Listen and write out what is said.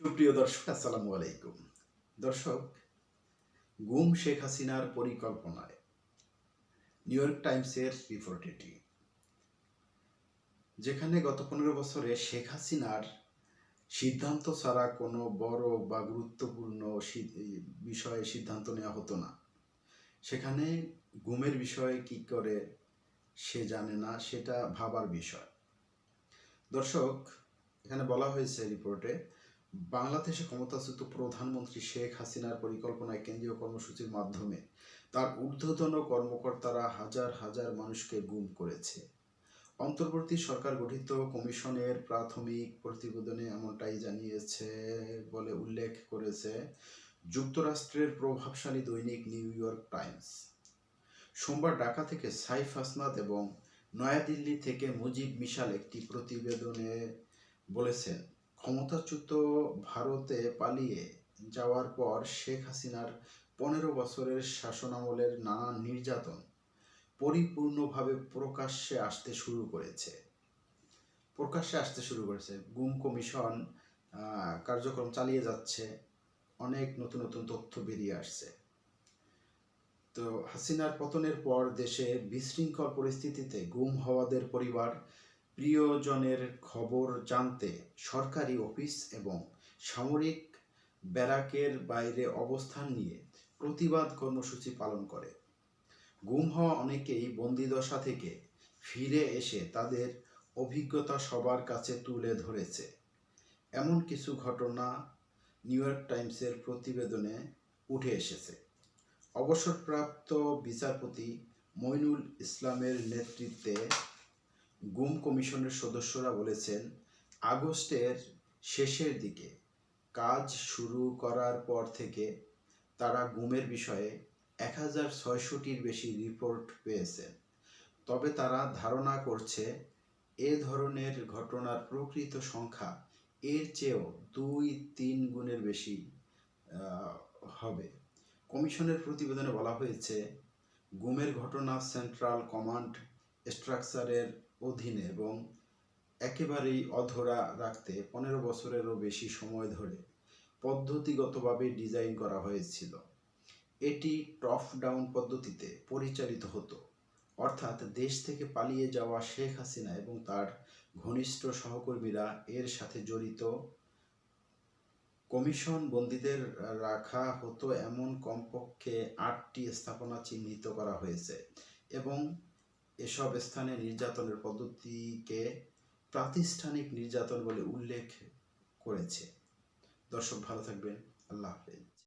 সুপ্রিয় দর্শক, আসসালামু আলাইকুম। দর্শক, গুম শেখ হাসিনার পরিকল্পনায় নিউ ইয়র্ক টাইমসের রিপোর্ট এটি যেখানে গত পনেরো বছরে শেখ হাসিনার সিদ্ধান্ত ছাড়া কোনো বড় বা গুরুত্বপূর্ণ বিষয়ে সিদ্ধান্ত নেওয়া হতো না। সেখানে গুমের বিষয়ে কি করে সে জানে না, সেটা ভাবার বিষয়। দর্শক, এখানে বলা হয়েছে রিপোর্টে বাংলাদেশে ক্ষমতাচ্যুত প্রধানমন্ত্রী শেখ হাসিনার পরিকল্পনায় কেন্দ্রীয় কর্মসূচির মাধ্যমে তার ঊর্ধ্বতন কর্মকর্তারা হাজার হাজার মানুষকে গুম করেছে। অন্তর্বর্তী সরকার গঠিত কমিশনের প্রাথমিক প্রতিবেদনে এমনটাই জানিয়েছে বলে উল্লেখ করেছে যুক্তরাষ্ট্রের প্রভাবশালী দৈনিক নিউ ইয়র্ক টাইমস। সোমবার ঢাকা থেকে সাইফ হাসনাত এবং নয়াদিল্লি থেকে মুজিব মিশাল একটি প্রতিবেদনে বলেছেন ক্ষমতাচ্যুত ভারতে পালিয়ে যাওয়ার পর শেখ হাসিনার পনেরো বছরের শাসনামলের নানান নির্যাতন পরিপূর্ণভাবে প্রকাশ্যে আসতে শুরু করেছে। প্রকাশ্যে আসতে শুরু করেছে। গুম কমিশন কার্যক্রম চালিয়ে যাচ্ছে। অনেক নতুন নতুন তথ্য বেরিয়ে আসছে। তো হাসিনার পতনের পর দেশে বিশৃঙ্খল পরিস্থিতিতে গুম হওয়াদের পরিবার প্রিয়জনের খবর জানতে সরকারি অফিস এবং সামরিক ব্যারাকের বাইরে অবস্থান নিয়ে প্রতিবাদ কর্মসূচি পালন করে। গুম হওয়া অনেকেই বন্দিদশা থেকে ফিরে এসে তাদের অভিজ্ঞতা সবার কাছে তুলে ধরেছে। এমন কিছু ঘটনা নিউ ইয়র্ক টাইমসের প্রতিবেদনে উঠে এসেছে। অবসরপ্রাপ্ত বিচারপতি মইনুল ইসলামের নেতৃত্বে গুম কমিশনের সদস্যরা বলেছেন, আগস্টের শেষের দিকে কাজ শুরু করার পর থেকে তারা গুমের বিষয়ে এক হাজার ছয়শটির বেশি রিপোর্ট পেয়েছেন তবে তারা ধারণা করছে, এ ধরনের ঘটনার প্রকৃত সংখ্যা এর চেয়েও দুই তিন গুণের বেশি হবে। কমিশনের প্রতিবেদনে বলা হয়েছে, গুমের ঘটনা সেন্ট্রাল কমান্ড স্ট্রাকচারের অধীনে এবং একেবারেই অধরা রাখতে পনেরো বছরেরও বেশি সময় ধরে পদ্ধতিগতভাবে ডিজাইন করা হয়েছিল। এটি টপ ডাউন পদ্ধতিতে পরিচালিত হতো। অর্থাৎ দেশ থেকে পালিয়ে যাওয়া শেখ হাসিনা এবং তার ঘনিষ্ঠ সহকর্মীরা এর সাথে জড়িত। কমিশন বন্দীদের রাখা হতো এমন কমপক্ষে আটটি স্থাপনা চিহ্নিত করা হয়েছে এবং এসব স্থানে নির্যাতনের পদ্ধতিকে প্রাতিষ্ঠানিক নির্যাতন বলে উল্লেখ করেছে। দর্শক ভালো থাকবেন। আল্লাহ হাফেজ।